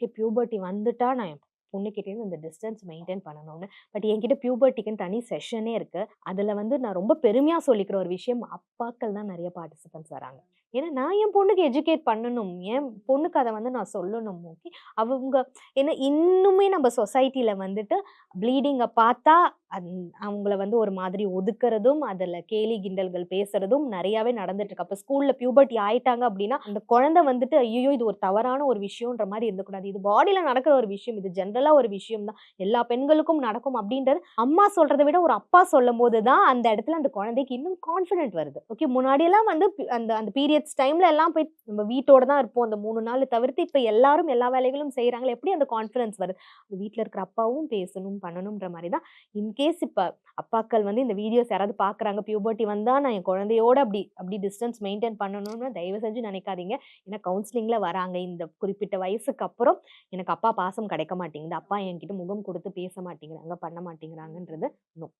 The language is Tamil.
ஓகே பியூபர்ட்டி வந்துட்டா நான் என் பொண்ணுக்கிட்டேருந்து அந்த டிஸ்டன்ஸ் மெயின்டைன் பண்ணணும்னு. பட் என்கிட்ட பியூபர்ட்டிக்குன்னு தனி செஷனே இருக்குது அதில் வந்து நான் ரொம்ப பெருமையாக சொல்லிக்கிற ஒரு விஷயம் அப்பாக்கள் தான் நிறைய பார்ட்டிசிபென்ட்ஸ் வராங்க. ஏன்னா நான் என் பொண்ணுக்கு எஜுகேட் பண்ணணும் என் பொண்ணுக்கு அதை வந்து நான் சொல்லணும் ஓகே அவங்க ஏன்னா இன்னுமே நம்ம சொசைட்டியில் வந்துட்டு ப்ளீடிங்கை பார்த்தா அந் அவங்கள வந்து ஒரு மாதிரி ஒதுக்குறதும் அதில் கேலி கிண்டல்கள் பேசுறதும் நிறையாவே நடந்துட்டு இருக்கு. அப்போ ஸ்கூலில் பியூபர்ட்டி ஆயிட்டாங்க அப்படின்னா அந்த குழந்தை வந்துட்டு ஐயோ இது ஒரு தவறான ஒரு விஷயம்ன்ற மாதிரி இருக்கக்கூடாது இது பாடியில் நடக்கிற ஒரு விஷயம் இது ஜென்ரலாக ஒரு விஷயம் தான். எல்லா பெண்களுக்கும் நடக்கும் அப்படின்றது அம்மா சொல்றதை விட ஒரு அப்பா சொல்லும் போது தான் அந்த இடத்துல அந்த குழந்தைக்கு இன்னும் கான்ஃபிடென்ட் வருது. ஓகே முன்னாடியெல்லாம் வந்து அந்த அந்த பீரியட்ஸ் டைம்ல எல்லாம் போய் நம்ம வீட்டோட தான் இருப்போம். அந்த மூணு நாள் தவிர்த்து இப்போ எல்லாரும் எல்லா வேலைகளும் செய்கிறாங்களே எப்படி அந்த கான்ஃபிடன்ஸ் வருது? வீட்டில் இருக்கிற அப்பாவும் பேசணும் பண்ணணுன்ற மாதிரி தான். இன்கேஸ் இப்போ அப்பாக்கள் வந்து இந்த வீடியோஸ் யாராவது பார்க்குறாங்க பியூபர்ட்டி வந்தால் நான் என் குழந்தையோட அப்படி அப்படி டிஸ்டன்ஸ் மெயின்டைன் பண்ணணும்னு தயவு செஞ்சு நினைக்காதீங்க. ஏன்னா கவுன்சிலிங்கில் வராங்க. இந்த குறிப்பிட்ட வயசுக்கு அப்புறம் எனக்கு அப்பா பாசம் கிடைக்க மாட்டேங்குது. அப்பா என்கிட்ட முகம் கொடுத்து பேச மாட்டேங்கிறாங்க பண்ண மாட்டேங்கிறாங்கன்றது நோ.